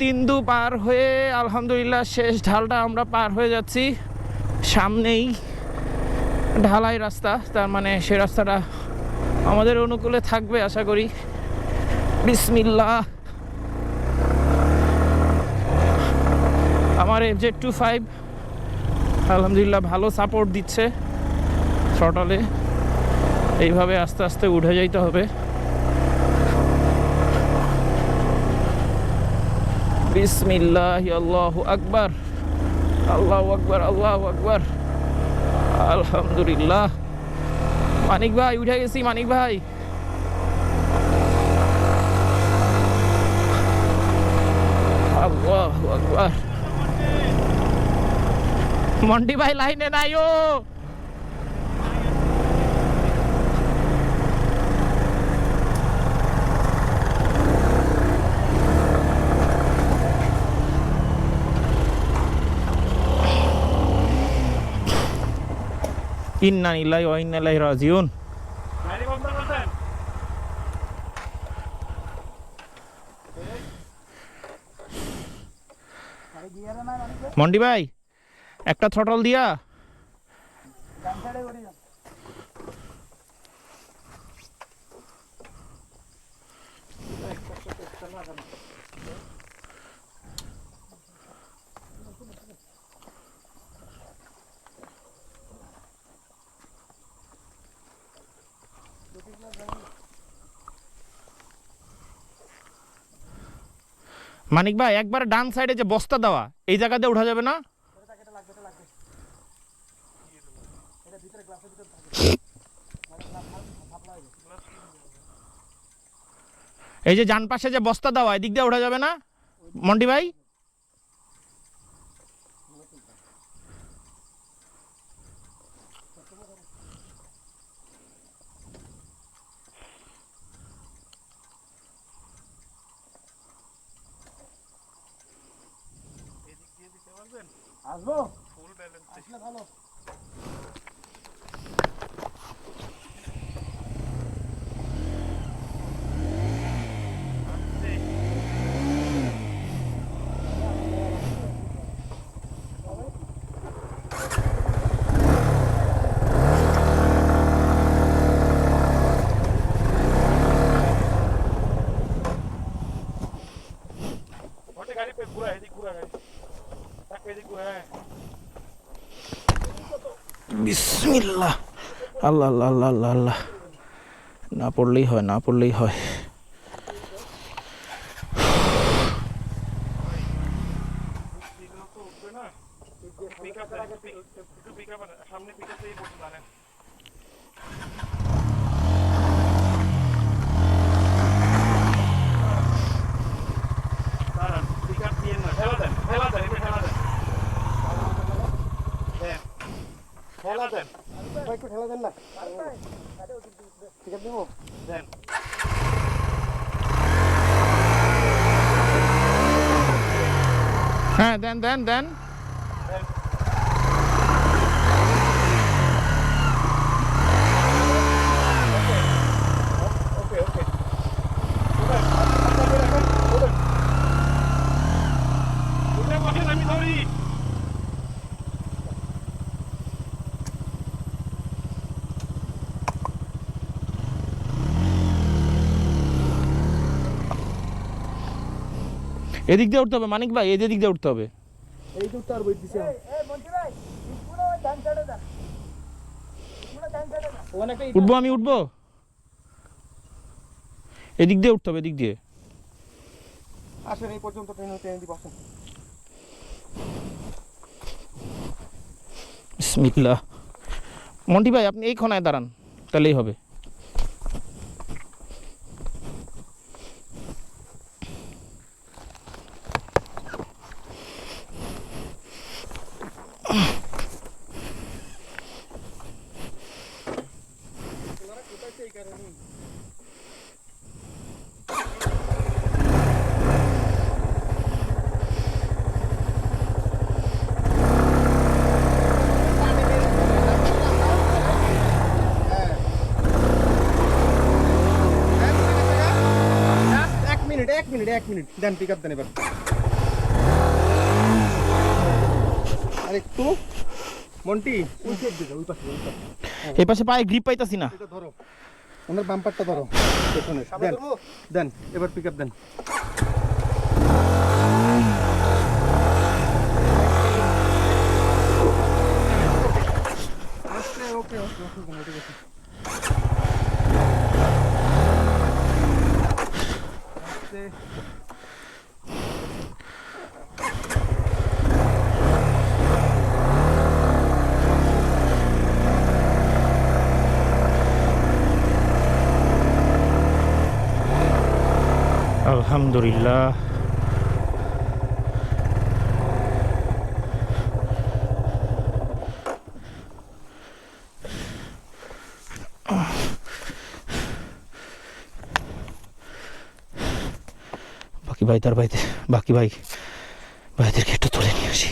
তিন্দু পার হয়ে আলহামদুলিল্লাহ শেষ ঢালটা আমরা পার হয়ে যাচ্ছি। সামনেই ঢালাই রাস্তা, তার মানে সে রাস্তাটা আমাদের অনুকূলে থাকবে আশা করি। বিসমিল্লাহ। আমার এফ জেড টু ফাইভ আলহামদুলিল্লাহ ভালো সাপোর্ট দিচ্ছে। থ্রটলে এইভাবে আস্তে আস্তে উঠে যাইতে হবে। বিসমিল্লাহ আল্লাহু আকবার আল্লাহু আকবার আল্লাহু আকবার আলহামদুলিল্লাহ মানিক ভাই উঠে গেছি মানিক ভাই আল্লাহু আকবার মন্টি ভাই লাইনে নাই ও ইন্না ইল্লাহি ওয়া ইন্না ইলাইহি রাজিউন। মন্ডি ভাই একটা থ্রটল দিয়া। মানিক ভাই, একবার ডান সাইডে যে বস্তা দেওয়া, এই জায়গাতে উঠা যাবে না? এই যে ডান পাশে যে বস্তা দেওয়া, এদিক দিয়ে উঠা যাবে না? মন্ডি ভাই? Vogeln. Also. Vogelwellen. Ich kann alles. বিসমিল্লা আল্লাহ আল্লাহ আল্লাহ আল্লাহ আল্লাহ। না পড়লেই হয় না পড়লেই হয়। একটু ঠেলা দেন দেন ঠেলা দেন ভাই একটু ঠেলা দেন না ঠিক আছে দেবো দেন হ্যাঁ দেন দেন দেন ওকে ওকে উঠেন আপনাদের এখন উঠেন উঠে বসেন আমি ধরি এদিক দিয়ে উঠতে হবে মানিক ভাই এই দিক দিয়ে উঠতে হবে। উঠবো আমি উঠবো? এদিক দিয়ে উঠতে হবে এদিক দিয়ে। আসেন এই পর্যন্ত ট্রেন ট্রেন দিব আসেন। বিসমিল্লাহ। মন্টি ভাই আপনি এই খনায় দাঁড়ান তাহলেই হবে। এক মিনিট এক মিনিট দেন পিক আপ দেন এবার। আর একটু। মন্টি ওই সাইড দিকে ওই পাশে এই পাশে পায়ে গ্রিপ পাইতাছি না। এটা ধরো। ওনার বাম্পারটা ধরো পেছনে। দেন দেন এবার পিক আপ দেন। ওকে ওকে ওকে ওকে ঠিক আছে আস্তে। আলহামদুলিল্লাহ। বাকি ভাই তার বাড়িতে বাকি ভাই ভাইদেরকে একটু তুলে নিয়ে আসি।